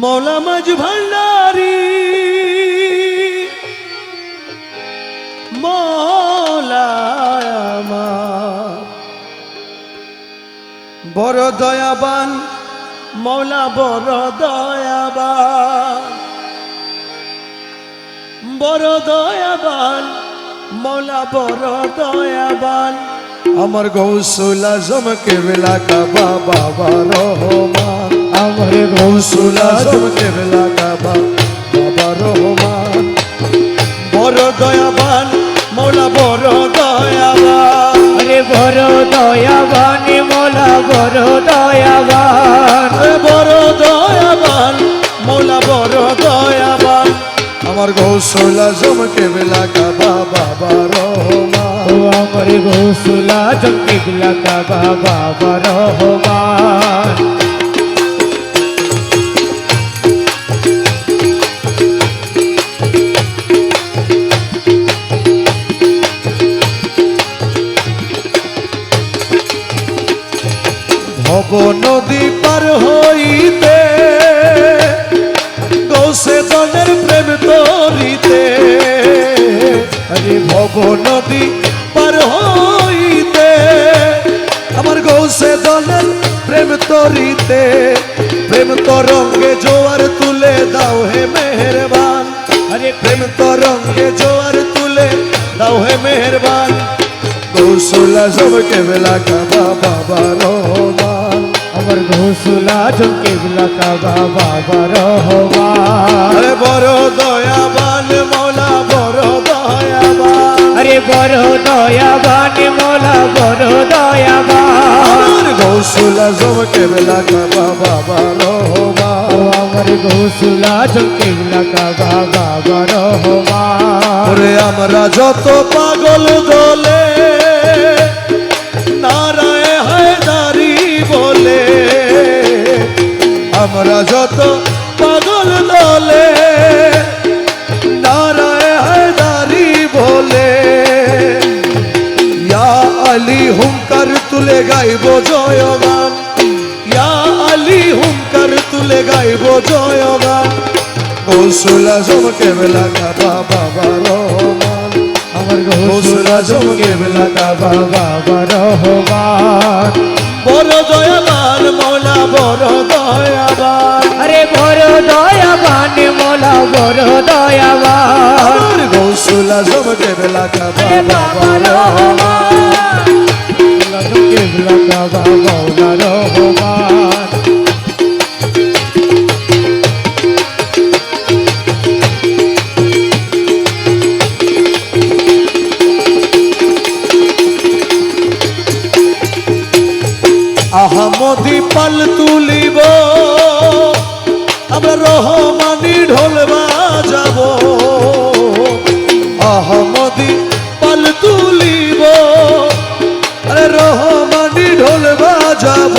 মৌলা মাঝ ভান্ডারি। মৌলা বড় দয়াবান, মৌলা বড় দয়াবান। বড় দয়াবান, মৌলা বড় দয়াবান। আমার গৌসুল আজম কেবলা কাবা বাবা রহমান। আমার গৌসুল আজম কেবলা কাবা বাবা রহমান। বড় দয়াবান মৌলা বড় দয়াবান। আরে বড় দয়াবান মোলা বড় দয়াবান। বড় দয়াবান মৌলা বড় দয়াবান। আমার গৌসুল আজম কেবলা কাবা বাবা রহমান। আমার গৌসুল আজম কিবলা কাবা বাবা রহমান। ভব নদী পার হইতে গৌসে দলের প্রেম তরিতে। আরে ভব নদী পার হইতে, আমার গৌসে দলের প্রেম তরিতে। প্রেম তরঙ্গে জোয়ার তুলে দাও হে মেহেরবান। আরে প্রেম তরঙ্গে জোয়ার তুলে দাও হে মেহেরবান। গৌসুল আজম কেবলা কাবা বাবা রহমান আজম কিবলা কাবা বাবা আরে বড় দয়াবান মৌলা বড় দয়াবান। আরে বড় দয়াবান মোলা বড় দয়াবান। গৌসুল আজম কেবলা কাবা বাবা ও আমার গৌসুল আজম কিবলা কাবা বাবা ওরে আমরা যত পাগল দলে আমরা যত পাগল দলে নারায় হায়দারি বলে। ইয়া আলী হুঙ্কার তুলে গাইব জয়গান। ইয়া আলী হুঙ্কার তুলে গাইব জয়গান। কৌশল আজম কেবলা কাবা বাবা রহমান। আমার গৌসুল আজম কিবলা কাবা বাবা রহমান। বড় দয়াবান মৌলা বড় বড় দয়াবান মোলা বড় দয়াবান আমার কৌশল আজম কেবলা কাবা আরে বাবা বাবা রহমান কিবলা কাবা মৌলা রহমান আহামদি পাল তুলিব আমরা রহমানি ঢোল বাজাব। আহমদি পাল তুলিব। আরে রহমানি ঢোল বাজাব।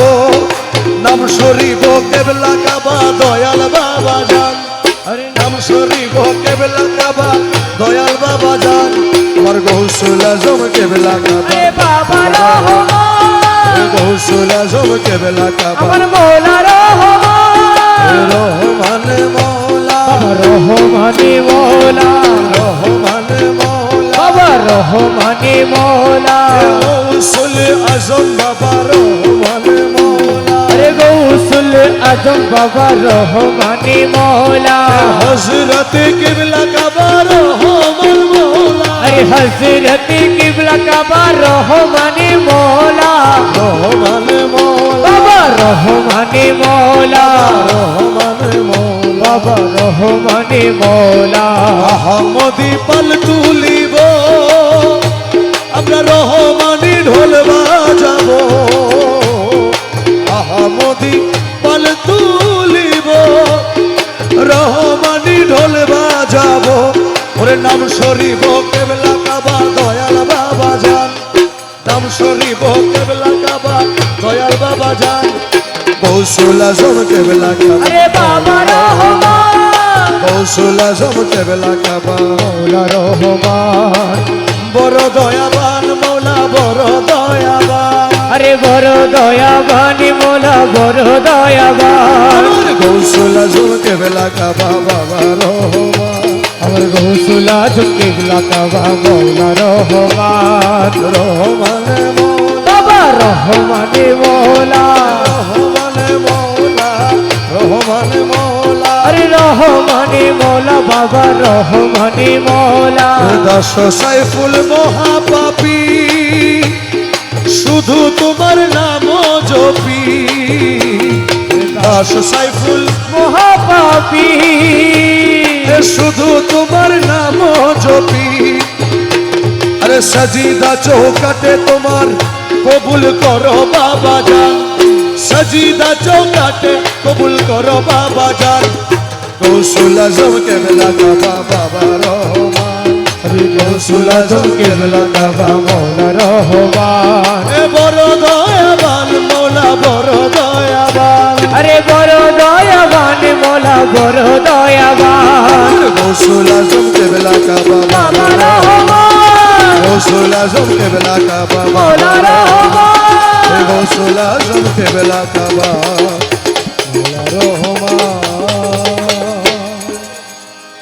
নাম শরীব কেবলা কাবা দয়াল বাবা যান। আরে নাম শরীব কেবলা কাবা দয়াল বাবা যান। আমার গৌসুল আজম কেবলা কাবা। বাবা রহমান। গৌসুল আজম কেবলা কাবা। আমার মৌলা রহমানি মৌলা রহমান মৌলা। বাবা রহমানি মৌলা। গৌসুল আজম বাবা রহমান মৌলা। আরে গৌসুল আজম বাবা রহমানি মৌলা। হজরত কেবলা কাবা রহমান মৌলা। আরে হজরত কিবলা কাবা রহমানি মৌলা। রহমান মৌলা। বাবা রহমানি মৌলা। রহমান মৌলা। বাবা রহমানি মৌলা। আহমদি পাল তুলিব, আমরা রহমানি ঢোল বাজাব। আহমদি পাল তুলিব, রহমানি ঢোল বাজাব। ওরে নাম শরীব কেবলা কাবা, দয়াল বাবা যান। নাম শরীব কেবলা কাবা, দয়াল বাবা যান। কৌশল আজম কেবলা কাবা আরে বাবা রহমান। কৌশল আজম কেবলা কাবা মৌলা রহমান। বড় দয়াবান মৌলা বড় দয়াবান। আরে বড় দয়াবান মোলা বড় দয়াবান। গৌসল আজম কেবলা কাবা বাবা রহমান। আমার গৌসুলা জুকিবলা কাবা মৌলা রহমান। রহমানে বাবা রহমানে মৌলা। রহমানে মৌলা। আরে রহমানে মৌলা বাবা রহমানে মৌলা। দাস সাইফুল মহাপাপী শুধু তোমার নাম জপি। দাস সাইফুল মহাপাপী। শুধু তোমার নাম জপি। আরে সাজিদা চৌকাটে তোমার কবুল করো বাবা জান। সাজিদা চৌকাটে কবুল করো বাবা জান কৌশল আজম কে বেলা কাবা বাবা রহমান আরে গৌসুলা জুকিবলা কাবা মৌলা রহমান এ বড় দয়াবান মোলা বড় দয়াবান আরে বড় দয়াবান মোলা বড় দয়াবান কৌশল আজম কে বেলা কাবা বাবা বাবা রহমান কৌশল আজম কে বেলা কাবা মোলা রহমান গৌসল আজম কে বেলা কাবা